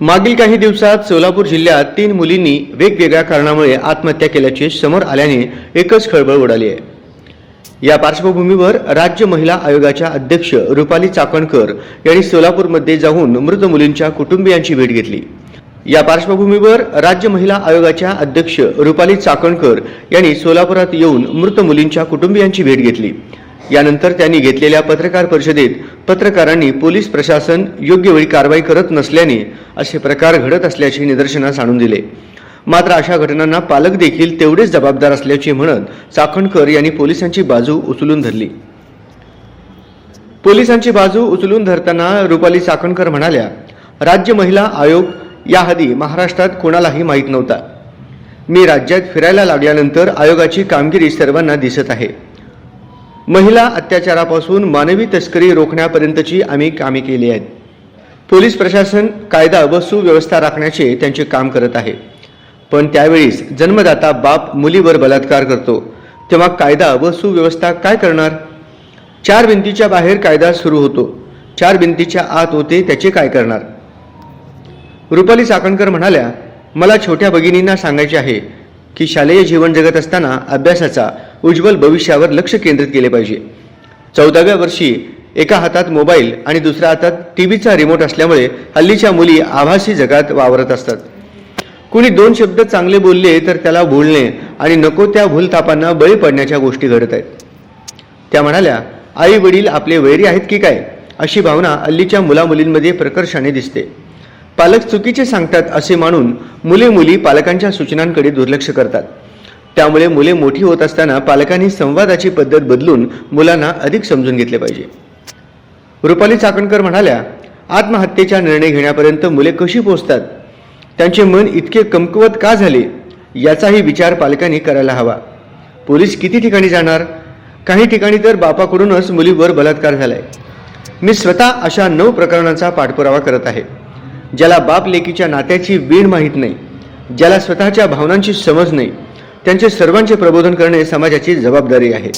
मागील काही दिवसात सोलापूर जिल्ह्यात तीन मुलींनी वेगवेगळ्या कारणामुळे आत्महत्या केल्याचे समोर आल्याने एकच खळबळ उडाली आहे. या पार्श्वभूमीवर राज्य महिला आयोगाच्या अध्यक्ष रुपाली चाकणकर यांनी सोलापूरमध्ये जाऊन मृत मुलींच्या कुटुंबियांची भेट घेतली. या पार्श्वभूमीवर राज्य महिला आयोगाच्या अध्यक्ष रुपाली चाकणकर यांनी सोलापुरात येऊन मृत मुलींच्या कुटुंबियांची भेट घेतली. यानंतर त्यांनी घेतलेल्या पत्रकार परिषदेत पत्रकारांनी पोलीस प्रशासन योग्य वेळी कारवाई करत नसल्याने असे प्रकार घडत असल्याचे निदर्शनास आणून दिले. मात्र अशा घटनांना पालक देखील तेवढेच जबाबदार असल्याचे म्हणत चाकणकर यांनी पोलिसांची बाजू उचलून धरली. पोलिसांची बाजू उचलून धरताना रुपाली चाकणकर म्हणाल्या राज्य महिला आयोग याआधी महाराष्ट्रात कोणालाही माहीत नव्हता. मी राज्यात फिरायला लागल्यानंतर आयोगाची कामगिरी सर्वांना दिसत आहे. महिला अत्याचारापासून मानवी तस्करी रोखण्यापर्यंतची आम्ही कामे केली आहेत. पोलीस प्रशासन कायदा व सुव्यवस्था राखण्याचे त्यांचे काम करत आहे. पण त्यावेळीस जन्मदाता बाप मुलीवर बलात्कार करतो. तेव्हा कायदा व सुव्यवस्था काय करणार? चार भिंतीच्या बाहेर कायदा सुरू होतो. चार भिंतीच्या आत होते त्याचे काय करणार? रुपाली चाकणकर म्हणाल्या मला छोट्या भगिनींना सांगायचे आहे की शालेय जीवन जगत असताना अभ्यासाचा उज्ज्वल भविष्यावर लक्ष केंद्रित केले पाहिजे. चौदाव्या वर्षी एका हातात मोबाईल आणि दुसऱ्या हातात टी व्हीचा रिमोट असल्यामुळे हल्लीच्या मुली आभासी जगात वावरत असतात. कुणी दोन शब्द चांगले बोलले तर त्याला भूलणे आणि नको त्या भूलतापांना बळी पडण्याच्या गोष्टी घडत आहेत. त्या म्हणाल्या आई वडील आपले वैरी आहेत की काय? अशी भावना हल्लीच्या मुलामुलींमध्ये प्रकर्षाने दिसते. पालक चुकीचे सांगतात असे मानून मुले मुली पालकांच्या सूचनांकडे दुर्लक्ष करतात. त्यामुळे मुले मोठी होत असताना पालकांनी संवादाची पद्धत बदलून मुलांना अधिक समजून घेतले पाहिजे. रुपाली चाकणकर म्हणाल्या आत्महत्येचा निर्णय घेण्यापर्यंत मुले कशी पोचतात? त्यांचे मन इतके कमकुवत का झाले? याचाही विचार पालकांनी करायला हवा. पोलीस किती ठिकाणी जाणार? काही ठिकाणी तर बापाकडूनच मुलीवर बलात्कार झालाय. मी स्वतः अशा नऊ प्रकरणांचा पाठपुरावा करत आहे ज्याला बाप लेकीच्या नात्याची वीण माहीत नाही ज्याला स्वतःच्या भावनांची समज नाही. त्यांचे सर्वांचे प्रबोधन करणे समाजाची जबाबदारी आहे.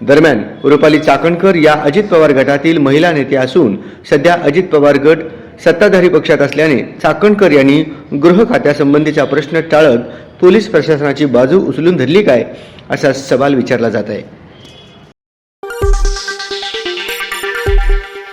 दरम्यान रुपाली चाकणकर या अजित पवार गटातील महिला नेते असून सध्या अजित पवार गट सत्ताधारी पक्षात असल्याने चाकणकर यांनी गृह खात्यासंबंधीचा प्रश्न टाळत पोलीस प्रशासनाची बाजू उचलून धरली काय असा सवाल विचारला जात आहे.